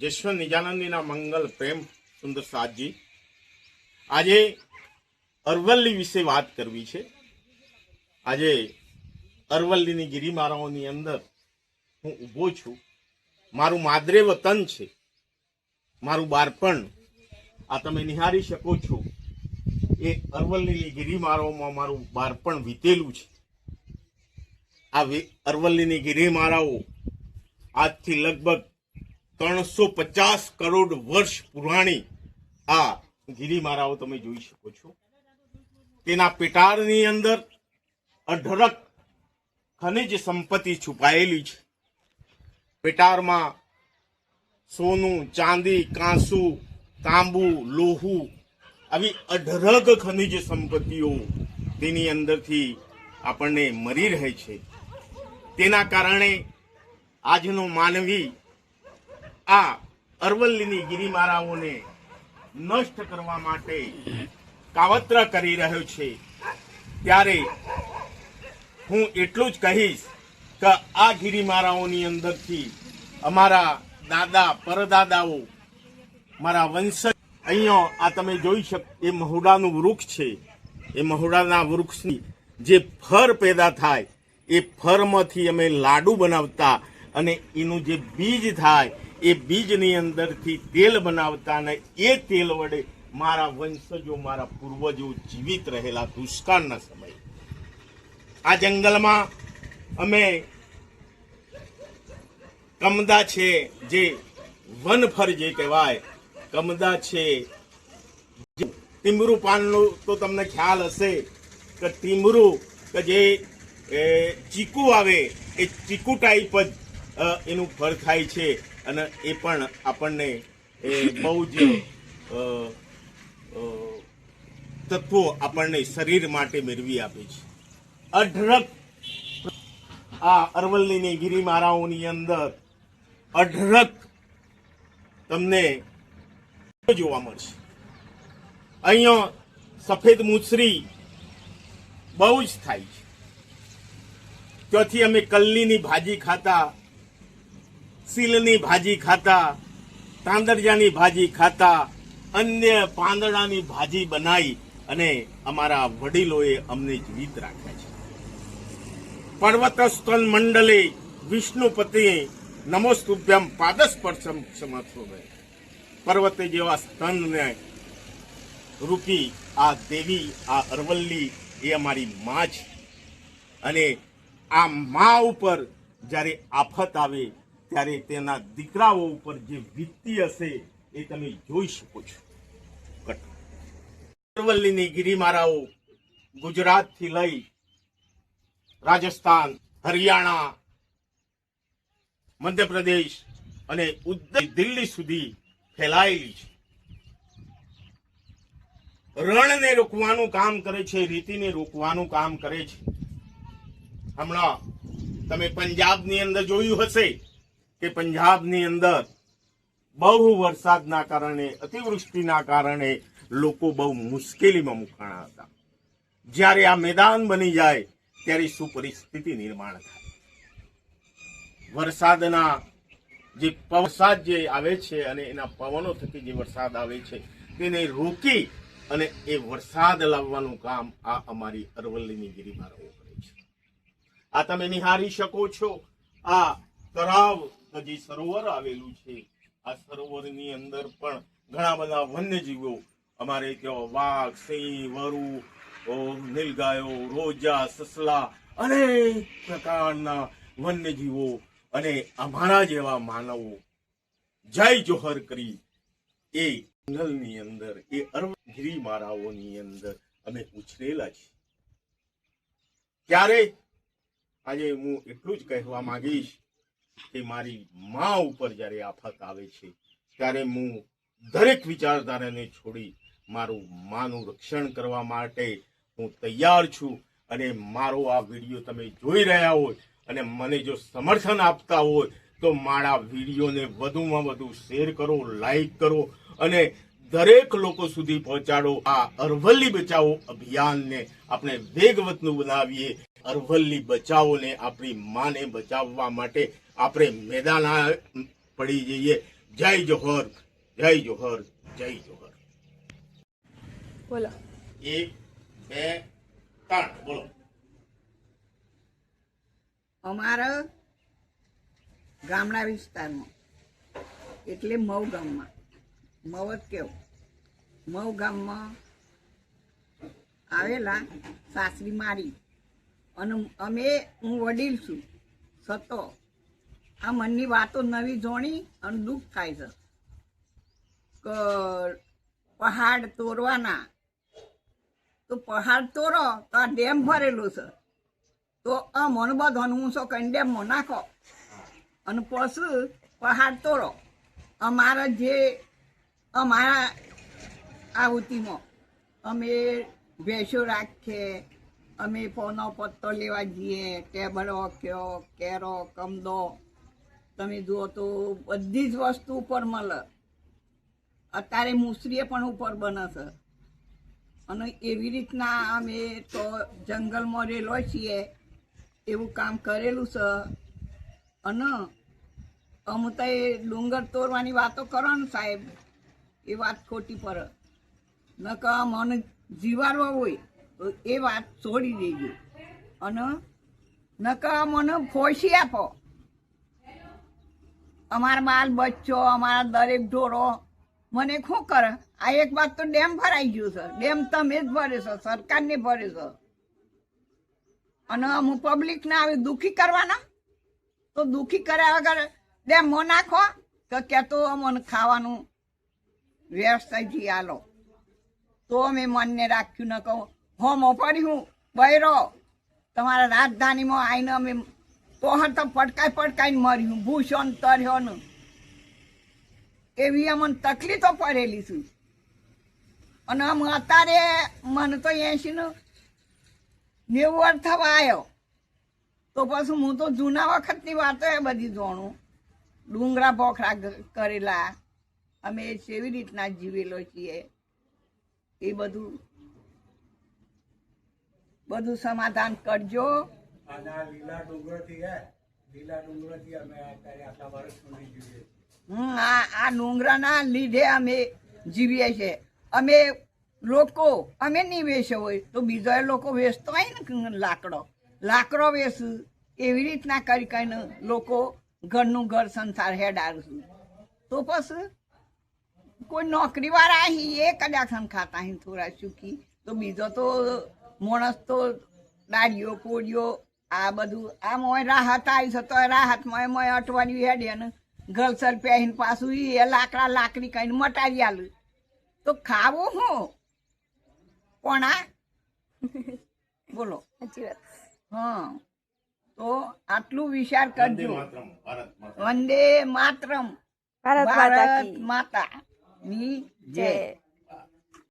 જશવંત નિજાનંદીના મંગલ પ્રેમ સુંદર સાદજી આજે અરવલ્લી વિશે વાત કરવી છે. આજે અરવલ્લીની ગિરિમારાઓની અંદર હું ઊભો છું. મારું માદરે વતન છે. મારું બાળપણ આ તમે નિહાળી શકો છો. એ અરવલ્લીની ગિરિમારાઓમાં મારું બાળપણ વીતેલું છે. આ અરવલ્લીની ગિરિમારાઓ આજથી લગભગ ત્રણસો પચાસ કરોડ વર્ષ પુરાણી આ ગિરિમારાઓ તમે જોઈ શકો છો. તેના પેટાળની અંદર અઢળક ખનિજ સંપત્તિ છુપાયેલી છે. પેટાળમાં સોનું, ચાંદી, કાંસુ, તાંબુ, લોહુ આવી અઢળક ખનિજ સંપત્તિઓ તેની અંદરથી આપણને મળી રહે છે. તેના કારણે આજનો માનવી આ અરવલ્લીની ગિરિમાળાઓને નષ્ટ કરવા માટે કાવત્ર કરી રહ્યો છે. ત્યારે હું એટલું જ કહીશ કે આ ગિરિમારાઓની અંદરથી અમારા દાદા, પરદાદાઓ, મારા વંશ અહીંયા આ તમે જોઈ શકો, એ મહુડાનું વૃક્ષ છે. એ મહુડાના વૃક્ષની જે ફર પેદા થાય, એ ફરમાંથી અમે લાડુ બનાવતા અને એનું જે બીજ થાય એ બીજની અંદરથી તેલ બનાવતા અને એ તેલ વડે મારા વંશજો, મારા પૂર્વજો જીવિત રહેલા દુષ્કાળના સમયે. આ જંગલમાં અમે કમદા છે જે વનફર જે કહેવાય, કમદા છે ટીમરું પાનનું તો તમને ખ્યાલ હશે કે ટીમરું કે જે ચીકુ આવે, એ ચીકુ ટાઈપ જ એનું ફળ થાય છે અને એ પણ આપણને એ બહુ જ તત્વો આપણને શરીર માટે મેળવી આપે છે. અઢળક આ અરવલ્લીની ગિરિમારાઓની અંદર અઢળક તમને જોવા મળશે. અહીંયા સફેદ મુસરી બહુ જ થાય છે. ત્યાંથી અમે કલ્લીની ભાજી ખાતા સીલની ભાજી ખાતા તાંદરજાની ભાજી ખાતા, અન્ય પાંદડાની ભાજી બનાવી અને અમારા વડીલોએ અમને જીવિત રાખ્યા છે. પર્વતસ્તન મંડલે વિષ્ણુપતિ નમોસ્તુભ્યમ પાદસ્પર્શમ સમર્થોમે પર્વતે જેવા સ્તનને રૂપી આ દેવી, આ અરવલ્લી એ અમારી મા છે. અને આ મા ઉપર જ્યારે આફત આવે ત્યારે તેના દીકરાઓ ઉપર જે વીતી હશે એ તમે જોઈ શકો છો. અરવલ્લીની ગિરિમારાઓ ગુજરાતથી લઈ રાજસ્થાન, હરિયાણા, મધ્યપ્રદેશ અને ઉત્તર દિલ્હી સુધી ફેલાયેલી છે. રણને રોકવાનું કામ કરે છે, રીતિને રોકવાનું કામ કરે છે. હમણાં તમે પંજાબની અંદર જોયું હશે. કે પંજાબની અંદર બહુ વરસાદના કારણે, અતિવૃષ્ટિના કારણે લોકો બહુ મુશ્કેલીમાં મુકાણા હતા. જ્યારે આ મેદાન બની જાય, ત્યારે શું પરિસ્થિતિ નિર્માણ થાય. વરસાદના જે વરસાદ જે આવે છે અને એના પવનો થકી જે વરસાદ આવે છે, તેને રોકી અને એ વરસાદ લાવવાનું કામ આ અમારી અરવલ્લીની રહેવું પડે છે. આ તમે નિહાળી શકો છો. આ તળાવ જે સરોવર આવેલું છે. આ સરોવરની અંદર પણ ઘણા બધા વન્યજીવો, અમારે ત્યાં વાઘ, સિંહ, વરુ નીલગાયો, રોજા, સસલા અનેક પ્રકારના વન્યજીવો અને અમારા જેવા માનવો. જય જોહર કરી. એ જંગલની અંદર, એ અરવગીરી ગિરિમારાઓની અંદર અમે ઉછરેલા છીએ. ત્યારે આજે હું એટલું જ કહેવા માંગીશ કે મારી મા ઉપર જ્યારે આફત આવે છે, ત્યારે હું દરેક વિચારધારાને છોડી મારું માનું રક્ષણ કરવા માટે હું તૈયાર છું. અને મારો આ વીડિયો તમે જોઈ રહ્યા હોય અને મને જો સમર્થન આપતા હોય, તો મારા વિડીયોને વધુમાં વધુ શેર કરો, લાઈક કરો અને દરેક લોકો સુધી પહોંચાડો. આ અરવલ્લી બચાવો અભિયાનને આપણે વેગવતનું બનાવીએ. અરવલ્લી બચાવોને આપણી માને બચાવવા માટે આપણે મેદાન પડી જઈએ. જય જોહર જય જોહર જય જોહર. બોલો. એક બે ત્રણ બોલો. અમારા ગામડા વિસ્તારમાં એટલે મઉ ગામમાં મવ જ કેવું. મઉ ગામમાં આવેલા સાસરી મારી અને અમે, હું વડીલ છું, સતો. આ મનની વાતો નવી જોણી અને દુઃખ થાય છે. પહાડ તોડવાના તો પહાડ તોડો તો આ ડેમ ભરેલો છે. તો આ મન બધો શું કઈ ડેમમાં નાખો? અને પછી પહાડ તોડો અમારા જે, અમારા આવતીમાં અમે ભેંસો રાખીએ અમે ફોનો પત્તો લેવા જઈએ, ટેબલો કયો, કેરો, કમદો. તમે જુઓ તો બધી જ વસ્તુ ઉપર મળે. અત્યારે મુસરીએ પણ ઉપર બને છે અને એવી રીતના અમે તો જંગલમાં રહેલો છીએ, એવું કામ કરેલું છે. અને અમુ તો એ ડુંગર તોડવાની વાતો કરો ને સાહેબ, એ વાત ખોટી પર નકર મને જીવાડવા હોય. એ વાત છોડી દેજો. અને નકર મને ફોસી આપો. અમારા બાલ બચ્ચો, અમારા દરેક ઢોરો, મને શું કરે? આ એક વાત તો ડેમ ભરાઈ ગયું છે. ડેમ તમે જ ભરે છો, સરકારને ભરે છો. અને અમુક પબ્લિકને આવી દુઃખી કરવાના? તો દુઃખી કર્યા વગર ડેમ મો નાખો તો કે તો મને ખાવાનું વ્યવસ્થાથી આલો. તો અમે મનને રાખ્યું ન કહું. હોમો હું બૈરો. તમારા રાજધાનીમાં આવીને અમે પહોંચ તો પટકાઈ પટકાઈને મર્યું. ભૂષો ને તર્યો ને એવી અમને તકલીફો પડેલી છું. અને આમ અત્યારે મને તો એસીનો નેવું વર્ષ થવા આવ્યો તો પછી હું તો જૂના વખતની વાતો એ બધી જાણું. ડુંગરા બોખરા કરેલા. અમે કેવી રીતના જીવેલો છીએ. એ બધું બધું સમાધાન કરજો. અને આ લીલા ડુંગરોથી હે. લીલા ડુંગરોથી અમે અત્યારે આટલા વર્ષ સુધી જીવીએ હમ, આ આ ડુંગરાના લીધે અમે જીવીએ છીએ. અમે લોકો અમે નહીં વેચે હોય તો બીજા લોકો વેચતો હોય ને લાકડો. લાકડો વેચ એવી રીતના કરી કરીને લોકો ઘરનું ઘર સંસાર હેડાડશું તો પછી કોઈ નોકરી વાળા એ કદાચ ખાતા અહીં થોડા ચૂકી તો બીજો તો માણસ તો દાડીઓ કોડીઓ આ બધું આમ હોય રાહત આવી છે તો રાહતમાં એમાં અટવાડિયું હેડે ને ગલસર પહેરીને પાછું એ લાકડા લાકડી કહીને મટાડી આલું. તો ખાવો હું? પણ આ? બોલો. સાચી વાત. હા. તો આટલું વિચાર કરજો. વંદે માતરમ. ભારત માતા ભારત કી. માતા. ની જય.